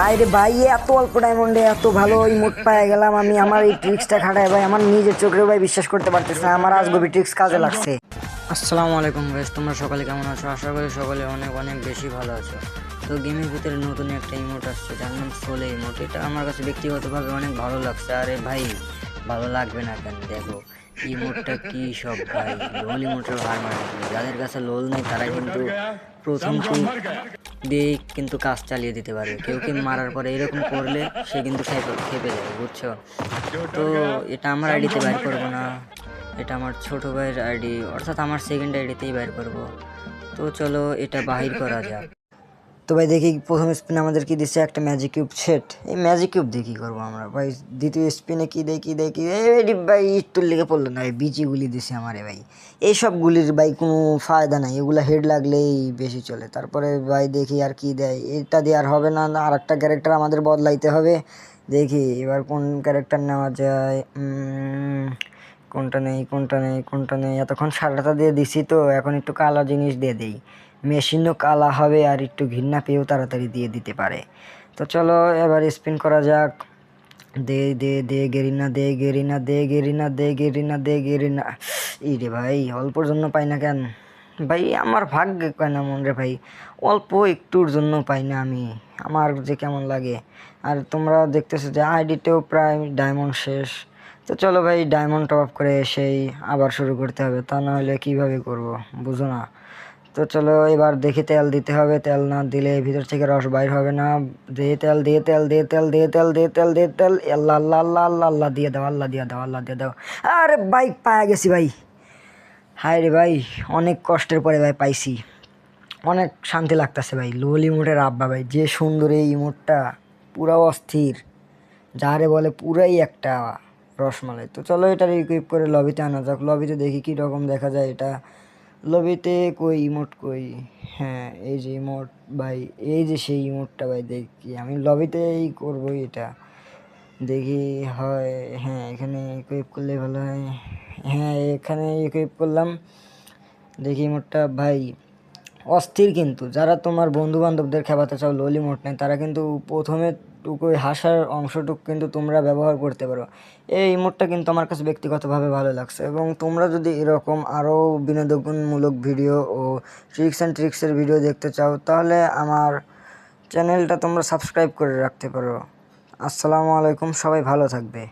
আরে ভাই এত অল্প ডায়মন্ডে এত ভালো ইমোট পায়ে গেলাম আমি, আমার এই ট্রিক্সটা খাটাই ভাই, আমার নিজের চোখের ভাই বিশ্বাস করতে পারতেছি না, আমার আজ আজগবি ট্রিক্স কাজে লাগছে। আসসালামু আলাইকুম গাইস তোমরা সকলে কেমন আছো? আশা করি সকলে অনেক অনেক বেশি ভালো আছো। তো গেমের ভিতরে নতুন একটা ইমোট আসছে, যার নাম সোলে ইমোট এটা আমার কাছে ব্যক্তিগতভাবে অনেক ভালো লাগছে। আরে ভাই, ভালো লাগবে না কেন? দেখো ইমোটটা কি সব ভাই লোল ইমোটের হার মানে যাদের কাছে লোল নেই, তারা কিন্তু প্রথম টু দিয়ে কিন্তু কাজ চালিয়ে দিতে পারবে। কেউ কেউ মারার পরে এরকম করলে সে কিন্তু খেপে খেপে যাবে বুঝছ? তো এটা আমার আইডিতে বাইর করব না। এটা আমার ছোটো ভাইয়ের আইডি, অর্থাৎ আমার সেকেন্ড আইডিতেই বাইর করব। তো চলো এটা বাহির করা যাক। তো ভাই দেখি প্রথম স্পিনে আমাদের কি দিচ্ছে একটা ম্যাজিক কিউব সেট এই ম্যাজিক কিউব দিয়ে কী করব আমরা? ভাই দ্বিতীয় স্পিনে কি দেয়, কি এই ভাই একটুর লেগে পড়ল না ভাই বিচিগুলি দিছে আমারে ভাই। এই সব গুলির ভাই কোনো ফায়দা নাই। এগুলো হেড লাগলেই বেশি চলে। তারপরে ভাই দেখি আর কি দেয়। এটা দিয়ে আর হবে না আর একটা ক্যারেক্টার আমাদের বদলাইতে হবে। দেখি এবার কোন ক্যারেক্টার নেওয়া যায়। কোনটা নেই কোনটা নেই কোনটা নেই? এতক্ষণ সারাটা দিয়ে দিছি তো, এখন একটু কালো জিনিস দিয়ে দিই। মেশিনও কালা হবে আর একটু ঘৃণা পেয়েও তাড়াতাড়ি দিয়ে দিতে পারে। তো চলো এবার স্পিন করা যাক। দে দে দে, গেরিনা দে গেরিনা দে গেরিনা দে গেরিনা দে, গেরিনা। ই রে ভাই, অল্পর জন্য পাই না কেন? ভাই, আমার ভাগ্যে কয় না মন রে ভাই? অল্প একটুর জন্য পাই না আমি। আমার যে কেমন লাগে। আর তোমরা দেখতেছো যে আইডিতেও প্রায় ডায়মন্ড শেষ। তো চলো ভাই ডায়মন্ড টপ আপ করে সেই আবার শুরু করতে হবে। তা না হলে কীভাবে করব? বুঝো না। তো চলো এবার দেখি তেল দিতে হবে। তেল না দিলে ভিতর থেকে রস বাইর হবে না। দিয়ে তেল দিয়ে তেল দিয়ে তেল দিয়ে তেল দিয়ে তেল দিয়ে তেল। আল্লাহ আল্লাহ আল্লাহ আল্লাহ আল্লাহ দিয়ে দাও আল্লাহ দিয়ে দাও আল্লাহ দিয়ে দাও। আরে ভাই, পায়ে গেছি ভাই। হায় রে ভাই, অনেক কষ্টের পরে ভাই পাইছি। অনেক শান্তি লাগতেছে ভাই। লোল ইমোটের আব্বা ভাই, যে সুন্দর এই ইমোটটা পুরা অস্থির। যারে বলে পুরাই একটা রসমালাই। তো চলো এটা রিকুইপ করে লবিতে আনা যাক। লবিতে দেখি কী রকম দেখা যায় এটা। লবিতে কই ইমোট কই? হ্যাঁ এই যে ইমোট, ভাই, এই যে সেই ইমোটটা ভাই, দেখি, আমি লবিতেই করব এটা। দেখি, হয় হ্যাঁ এখানে ইকুইপ করলে ভালো হয়। হ্যাঁ এখানে ইকুইপ করলাম। দেখি মোটটা ভাই, অস্থির কিন্তু। যারা তোমার বন্ধু বান্ধবদের খেপাতে চাও ললি মোট নেই তারা কিন্তু প্রথমে টুকু ওই হাসার অংশটুকু কিন্তু তোমরা ব্যবহার করতে পারো। এই ইমোটটা কিন্তু আমার কাছে ব্যক্তিগতভাবে ভালো লাগছে এবং তোমরা যদি এরকম আরও বিনোদনমূলক ভিডিও ও ট্রিক্স অ্যান্ড ট্রিক্সের ভিডিও দেখতে চাও, তাহলে আমার চ্যানেলটা তোমরা সাবস্ক্রাইব করে রাখতে পারো। আসসালামু আলাইকুম, সবাই ভালো থাকবে।